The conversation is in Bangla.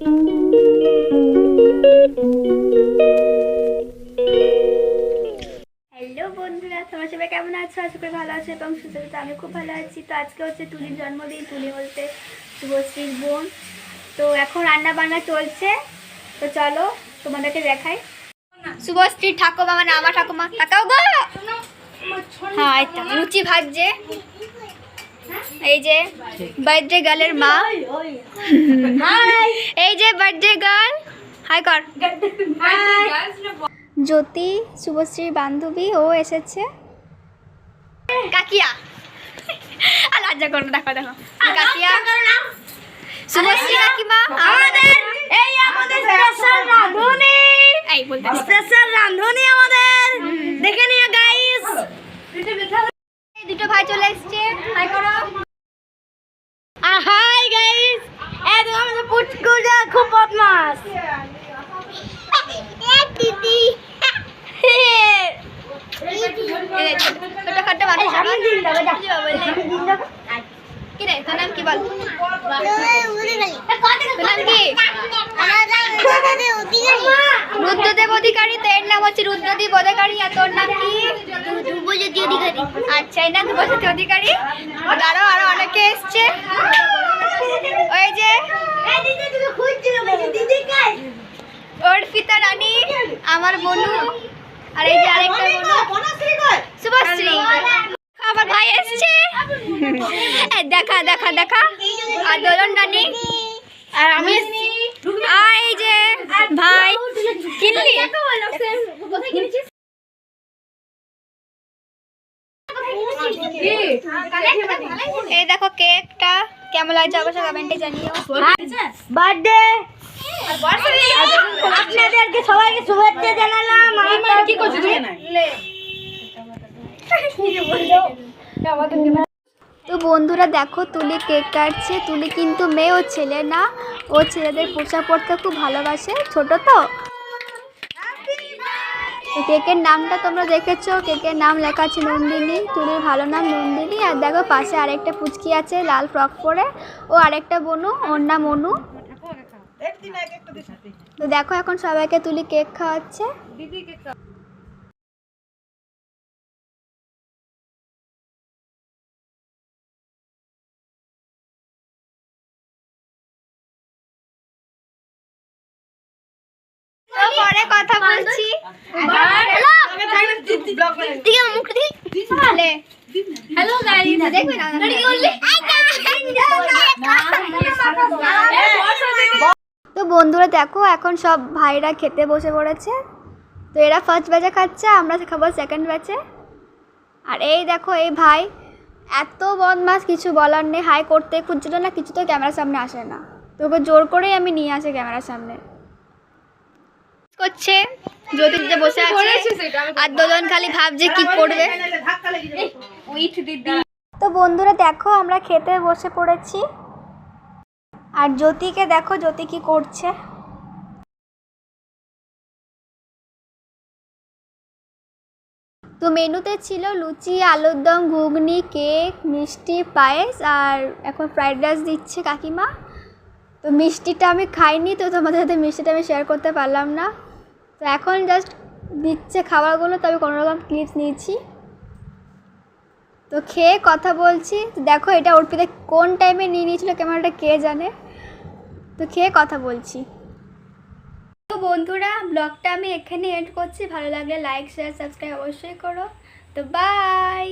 হ্যালো বন্ধুরা তোমরা সবাই কেমন আছো? আশা করি ভালো আছো এবং আছো। আমি খুব ভালো আছি। তো আজকে হচ্ছে তুলির জন্মদিন। তুলি বলতে শুভশ্রীর বোন। তো এখন রান্না বান্না চলছে। তো চলো তোমাদেরকে দেখাই। শুভশ্রীর ঠাকুমা মানে আমার ঠাকুমা। তাকাও গো! হ্যাঁ লুচি ভাজছে। এই যে বার্থডে গার্লের মা। এই যে বার্থডে গার্ল হাই কর জ্যোতি শুভশ্রীর বান্ধবী ও এসেছে। কাকিয়া। আর লজ্জা করো দেখো দেখো। কাকিয়া। শুভশ্রী কাকিমা। আমাদের এই আমাদের স্পেশাল রাঁধুনি। এই বলতে স্পেশাল রাঁধুনি আমাদের দেখে নিও গাইস ভাই চলে এসছে। হাই করো। হাই গাইস এই দেখো আমাদের পুচকুটা খুব বদমাস। দিদি। ছোটখাটো মানুষ আমার কি রে তোর নাম কি বল? তোর নাম কি? রুদ্রদেব অধিকারী। তো এর নাম হচ্ছে রুদ্রদীপ অধিকারী আর তোর নাম কি? ধ্রুবজ্যোতি অধিকারী। এর নাম ধ্রুবজ্যোতি অধিকারী। আরও আরও অনেকে এসছে। ওই যে অর্পিতা রানী, আমার বনু, আর এই যে আরেকটা বনু। শুভশ্রী আমার ভাই এসছে। দেখা দেখা দেখা। আর দোলন রানী। আর আমি আর এই যে ভাই কিনলি এই দেখো কেকটা কেমন লাগছে অবশ্যই কমেন্টে জানিও। বার্থডে আপনাদেরকে সবাইকে শুভেচ্ছা জানালাম। আমার কি করছিস তো বন্ধুরা দেখো তুলি কেক কাটছে। তুলি কিন্তু মেয়ে ও ছেলে না। ও ছেলেদের পোশাক পরতে খুব ভালোবাসে। ছোট তো? কেকের নামটা তোমরা দেখেছ? কেকের নাম লেখা আছে নন্দিনী তুলির ভালো নাম নন্দিনী। আর দেখো পাশে আরেকটা পুচকি আছে লাল ফ্রক পরে। ও আরেকটা বনু ওর নাম অনু। তো দেখো এখন সবাইকে তুলি কেক খাওয়াচ্ছে। পরে কথা বলছি হ্যালো গাইস দেখবে না তো বন্ধুরা দেখো এখন সব ভাইরা খেতে বসে পড়েছে তো এরা ফার্স্ট ব্যাচে খাচ্ছে আমরা খাব সেকেন্ড ব্যাচে আর এই দেখো এই ভাই এত বদমাস কিছু বলার নেই হাই করতে খুঁজছিল না কিছু তো ক্যামেরার সামনে আসে না তো ওকে জোর করেই আমি নিয়ে আসি ক্যামেরার সামনে করছে। জ্যোতিতে বসে আছে। আর দুজন খালি ভাবছে কি করবে। তো বন্ধুরা দেখো আমরা খেতে বসে পড়েছি। আর জ্যোতিকে দেখো জ্যোতি কি করছে। তো মেনুতে ছিল লুচি আলুর দম ঘুগনি কেক মিষ্টি পায়েস আর এখন ফ্রাইড রাইস দিচ্ছে কাকিমা। তো মিষ্টিটা আমি খাইনি তো তোমাদের সাথে মিষ্টিটা আমি শেয়ার করতে পারলাম না। তো এখন জাস্ট দিচ্ছে খাবারগুলো, তবে কোনো রকম ক্লিপস নিয়েছি। তো খেয়ে কথা বলছি দেখো এটা অর্পিতা কোন টাইমে নিয়ে নিয়েছিল ক্যামেরাটা কে জানে? তো খেয়ে কথা বলছি। তো বন্ধুরা ব্লগটা আমি এখানে এন্ড করছি। ভালো লাগলে লাইক শেয়ার সাবস্ক্রাইব অবশ্যই করো। তো বাই